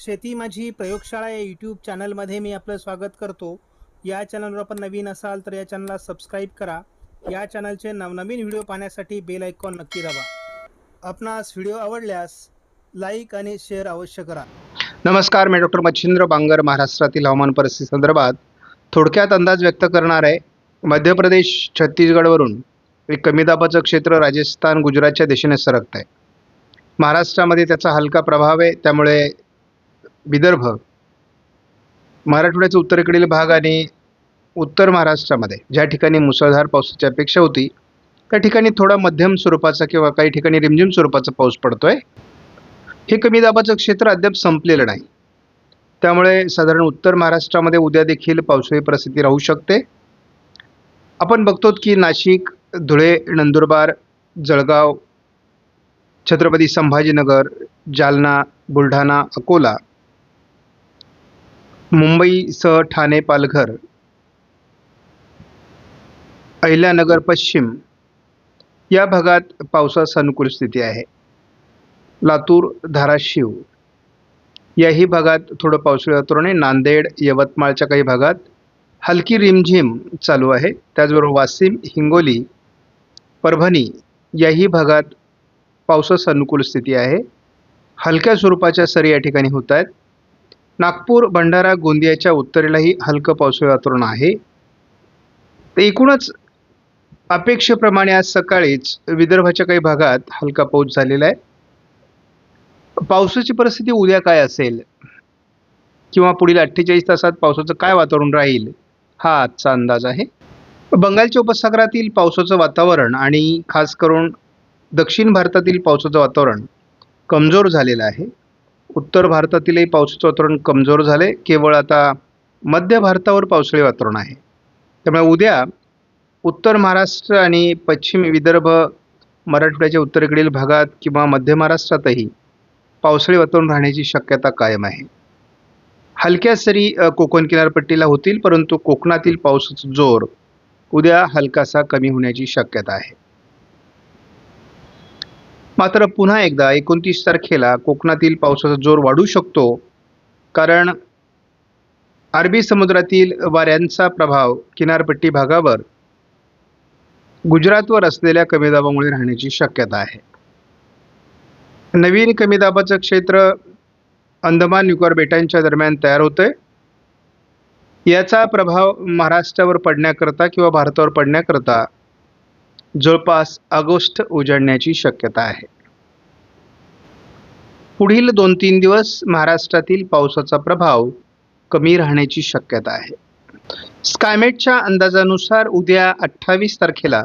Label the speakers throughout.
Speaker 1: शेती माझी प्रयोगशाळा या यूट्यूब चॅनलमध्ये मी आपलं स्वागत करतो. या चॅनलवर आपण नवीन असाल तर या चॅनलला सबस्क्राईब करा. या चॅनलचे नवनवीन व्हिडिओ पाहण्यासाठी बेल आयकॉन नक्की दाबा. आपणास व्हिडिओ आवडल्यास लाईक आणि शेअर अवश्य करा.
Speaker 2: नमस्कार मी डॉक्टर मच्छिंद्र बांगर महाराष्ट्रातील हवामान परिस्थिती संदर्भात थोडक्यात अंदाज व्यक्त करणार आहे. मध्य प्रदेश छत्तीसगडवरून एक कमी दाबाचं क्षेत्र राजस्थान गुजरातच्या दिशेने सरकत आहे महाराष्ट्रामध्ये त्याचा हलका प्रभाव आहे. त्यामुळे विदर्भ मराठवाड्याचा उत्तरेकडील भाग आणि उत्तर महाराष्ट्रामध्ये ज्या ठिकाणी मुसळधार पावसाची अपेक्षा होती त्या ठिकाणी थोडा मध्यम स्वरूपाचा किंवा काही ठिकाणी रिमझिम स्वरूपाचा पाऊस पडतोय. हे कमी दाबाचं क्षेत्र अद्याप संपलेलं नाही. त्यामुळे साधारण उत्तर महाराष्ट्रामध्ये उद्या देखील पावसाळी परिस्थिती राहू शकते. आपण बघतो की नाशिक धुळे नंदुरबार जळगाव छत्रपती संभाजीनगर जालना बुलढाणा अकोला मुंबईसह ठाणे पालघर. अहिल्यानगर पश्चिम. या भागात पावसास अनुकूल स्थिती आहे. लातूर धाराशिव. याही भागात थोडं पावसाळी वातावरण आहे. नांदेड यवतमाळच्या काही भागात हलकी रिमझिम चालू आहे. त्याचबरोबर वाशिम हिंगोली परभणी याही भागात पावसास अनुकूल स्थिती आहे. हलक्या स्वरूपाच्या सरी या ठिकाणी होत आहेत. नागपूर भंडारा गोंदियाच्या उत्तरेलाही हलकं पावसाळी वातावरण आहे. तर एकूणच अपेक्षेप्रमाणे आज सकाळीच विदर्भाच्या काही भागात हलका पाऊस झालेला आहे. पावसाची परिस्थिती उद्या काय असेल? किंवा पुढील अठ्ठेचाळीस तासात पावसाचं काय वातावरण राहील? हा आजचा अंदाज आहे. बंगालच्या उपसागरातील पावसाचं वातावरण आणि खास करून दक्षिण भारतातील पावसाचं वातावरण कमजोर झालेलं आहे. उत्तर भारतातीलही पावसाचं वातावरण कमजोर झाले केवळ आता मध्य भारतावर पावसाळी वातावरण आहे. त्यामुळे उद्या उत्तर महाराष्ट्र आणि पश्चिम विदर्भ मराठवाड्याच्या उत्तरेकडील भागात किंवा मध्य महाराष्ट्रातही पावसाळी वातावरण राहण्याची शक्यता कायम आहे. हलक्या सरी कोकण किनारपट्टीला होतील परंतु कोकणातील पावसाचा जोर उद्या हलकासा कमी होण्याची शक्यता आहे. मात्र पुन्हा एकदा एकोणतीस तारखेला कोकणातील पावसाचा जोर वाढू शकतो. कारण अरबी समुद्रातील वाऱ्यांचा प्रभाव किनारपट्टी भागावर गुजरातवर असलेल्या कमी दाबामुळे राहण्याची शक्यता आहे. नवीन कमी दाबाचं क्षेत्र अंदमान निकोबार बेटांच्या दरम्यान तयार होतंय. याचा प्रभाव महाराष्ट्रावर पडण्याकरता किंवा भारतावर पडण्याकरता जवळपास ऑगस्ट उजळण्याची शक्यता आहे. पुढील दोन तीन दिवस महाराष्ट्रातील पावसाचा प्रभाव कमी राहण्याची शक्यता आहे. स्कायमेटच्या अंदाजानुसार उद्या अठ्ठावीस तारखेला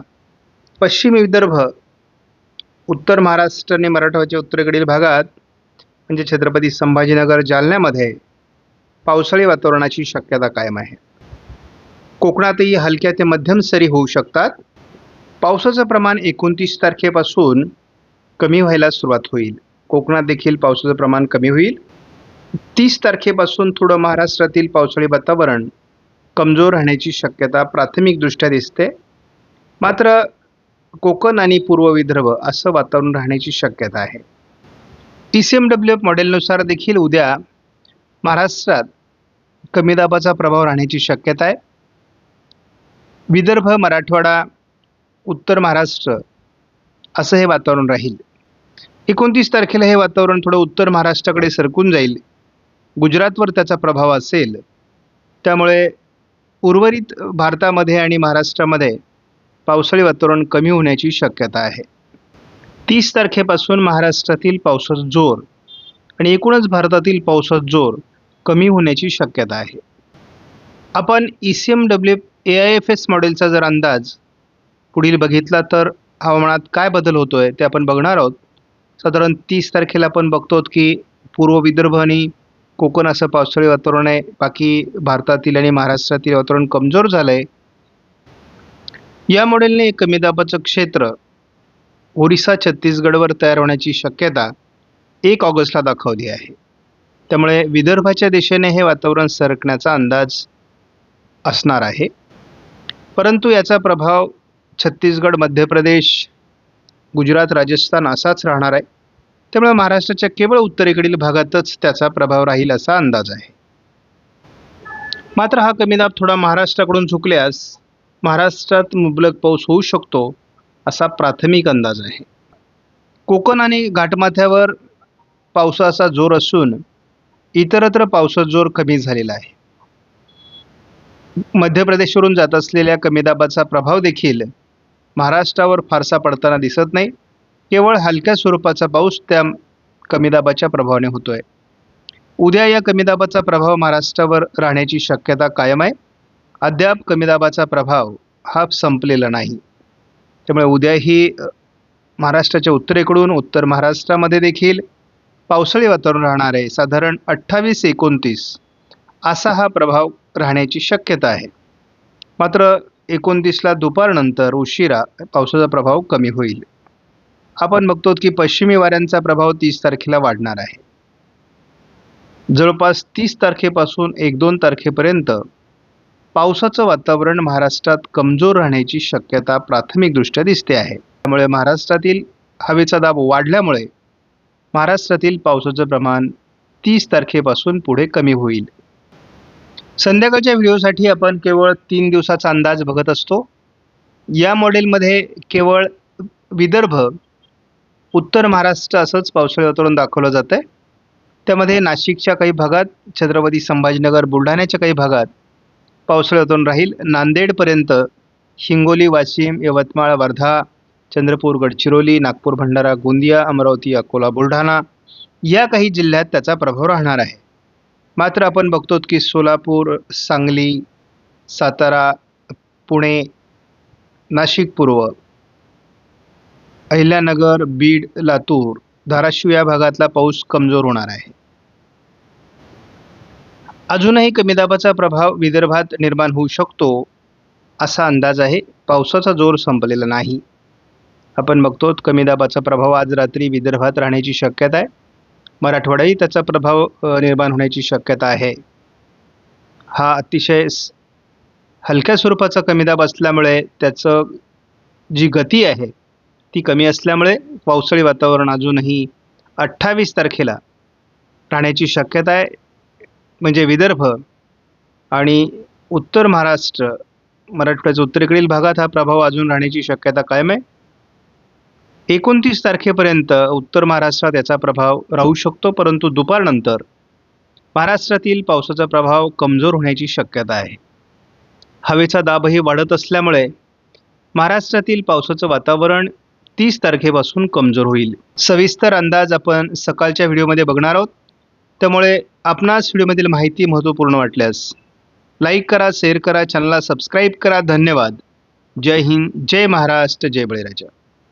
Speaker 2: पश्चिम विदर्भ उत्तर महाराष्ट्र आणि मराठवाड्याच्या उत्तरेकडील भागात म्हणजे छत्रपती संभाजीनगर जालन्यामध्ये पावसाळी वातावरणाची शक्यता कायम आहे. कोकणातही हलक्या ते मध्यम सरी होऊ शकतात. पावसाचं प्रमाण एकोणतीस तारखेपासून कमी व्हायला सुरुवात होईल. कोकणात देखील पावसाचं प्रमाण कमी होईल. तीस तारखेपासून थोडं महाराष्ट्रातील पावसाळी वातावरण कमजोर राहण्याची शक्यता प्राथमिकदृष्ट्या दिसते. मात्र कोकण आणि पूर्व विदर्भ असं वातावरण राहण्याची शक्यता आहे. T C M W F मॉडेलनुसार देखील उद्या महाराष्ट्रात कमी दाबाचा प्रभाव राहण्याची शक्यता आहे. विदर्भ मराठवाडा उत्तर महाराष्ट्र असं हे वातावरण राहील. एकोणतीस तारखेला हे वातावरण थोडं उत्तर महाराष्ट्राकडे सरकून जाईल. गुजरातवर त्याचा प्रभाव असेल. त्यामुळे उर्वरित भारतामध्ये आणि महाराष्ट्रामध्ये पावसाळी वातावरण कमी होण्याची शक्यता आहे. तीस तारखेपासून महाराष्ट्रातील पावसाचा जोर आणि एकूणच भारतातील पावसाचा जोर कमी होण्याची शक्यता आहे. आपण E C M W A I F S मॉडेलचा जर अंदाज पुढील बघितला तर हवामानात काय बदल होतो आहे ते आपण बघणार आहोत. साधारण तीस तारखेला आपण बघतो की पूर्व विदर्भ आणि कोकण असं पावसाळी वातावरण आहे. बाकी भारतातील आणि महाराष्ट्रातील वातावरण कमजोर झालं आहे या मॉडेलने कमी दाबाचं क्षेत्र ओरिसा छत्तीसगडवर तयार होण्याची शक्यता एक ऑगस्टला दाखवली आहे. त्यामुळे विदर्भाच्या दिशेने हे वातावरण सरकण्याचा अंदाज असणार आहे. परंतु याचा प्रभाव छत्तीसगड मध्य प्रदेश गुजरात राजस्थान असाच राहणार आहे. त्यामुळे महाराष्ट्राच्या केवळ उत्तरेकडील भागातच त्याचा प्रभाव राहील असा अंदाज आहे. मात्र हा कमी दाब थोडा महाराष्ट्राकडून चुकल्यास महाराष्ट्रात मुबलक पाऊस होऊ शकतो असा प्राथमिक अंदाज आहे. कोकण आणि घाटमाथ्यावर पावसाचा जोर असून इतरत्र पावसाचा जोर कमी झालेला आहे. मध्य प्रदेशवरून जात असलेल्या कमी दाबाचा प्रभाव देखील महाराष्ट्रावर फारसा पडताना दिसत नाही. केवळ हलक्या स्वरूपाचा पाऊस त्या कमी दाबाच्या प्रभावाने होतोय. उद्या या कमी दाबाचा प्रभाव महाराष्ट्रावर राहण्याची शक्यता कायम आहे. अद्याप कमी दाबाचा प्रभाव हा संपलेला नाही. त्यामुळे उद्याही महाराष्ट्राच्या उत्तरेकडून उत्तर महाराष्ट्रामध्ये देखील पावसाळी वातावरण राहणार आहे. साधारण अठ्ठावीस एकोणतीस असा हा प्रभाव राहण्याची शक्यता आहे. मात्र एकोणतीसला दुपारनंतर उशिरा पावसाचा प्रभाव कमी होईल. आपण बघतो की पश्चिमी वाऱ्यांचा प्रभाव तीस तारखेला वाढणार आहे. जवळपास तीस तारखेपासून एक दोन तारखेपर्यंत पावसाचं वातावरण महाराष्ट्रात कमजोर राहण्याची शक्यता प्राथमिकदृष्ट्या दिसते आहे. त्यामुळे महाराष्ट्रातील हवेचा दाब वाढल्यामुळे महाराष्ट्रातील पावसाचं प्रमाण तीस तारखेपासून पुढे कमी होईल. संध्याकाळच्या व्हिडिओसाठी आपण केवळ तीन दिवसाचा अंदाज बघत असतो. या मॉडेलमध्ये केवळ विदर्भ उत्तर महाराष्ट्र असंच पावसाळी वातावरण दाखवलं जातं आहे त्यामध्ये नाशिकच्या काही भागात छत्रपती संभाजीनगर बुलढाण्याच्या काही भागात पावसाळी वातावरण राहील. नांदेडपर्यंत हिंगोली वाशिम यवतमाळ वर्धा चंद्रपूर गडचिरोली नागपूर भंडारा गोंदिया अमरावती अकोला बुलढाणा या काही जिल्ह्यात त्याचा प्रभाव राहणार आहे. मात्र आपण बघतो की सोलापूर सांगली सातारा पुणे नाशिक पूर्व अहिल्यानगर बीड लातूर धाराशिव या भागातला पाऊस कमजोर होणार आहे. अजूनही कमी दाबाचा प्रभाव विदर्भात निर्माण होऊ शकतो असा अंदाज आहे. पावसाचा जोर संपलेला नाही. आपण बघतो कमी दाबाचा प्रभाव आज रात्री विदर्भात राहण्याची शक्यता आहे. मराठवाड्याही त्याचा प्रभाव निर्माण होण्याची शक्यता आहे. हा अतिशय हलक्या स्वरूपाचा कमी दाब असल्यामुळे त्याचं जी गती आहे ती कमी असल्यामुळे पावसाळी वातावरण अजूनही अठ्ठावीस तारखेला राहण्याची शक्यता आहे म्हणजे विदर्भ आणि उत्तर महाराष्ट्र मराठवाड्याच्या उत्तरेकडील भागात हा प्रभाव अजून राहण्याची शक्यता कायम आहे. एकोणतीस तारखेपर्यंत उत्तर महाराष्ट्रात याचा प्रभाव राहू शकतो परंतु दुपारनंतर महाराष्ट्रातील पावसाचा प्रभाव कमजोर होण्याची शक्यता आहे. हवेचा दाबही वाढत असल्यामुळे महाराष्ट्रातील पावसाचं वातावरण तीस तारखेपासून कमजोर होईल. सविस्तर अंदाज आपण सकाळच्या व्हिडिओमध्ये बघणार आहोत. त्यामुळे आपणास व्हिडिओमधील माहिती महत्त्वपूर्ण वाटल्यास लाईक करा शेअर करा चॅनलला सबस्क्राईब करा. धन्यवाद. जय हिंद जय महाराष्ट्र जय बळीराजा.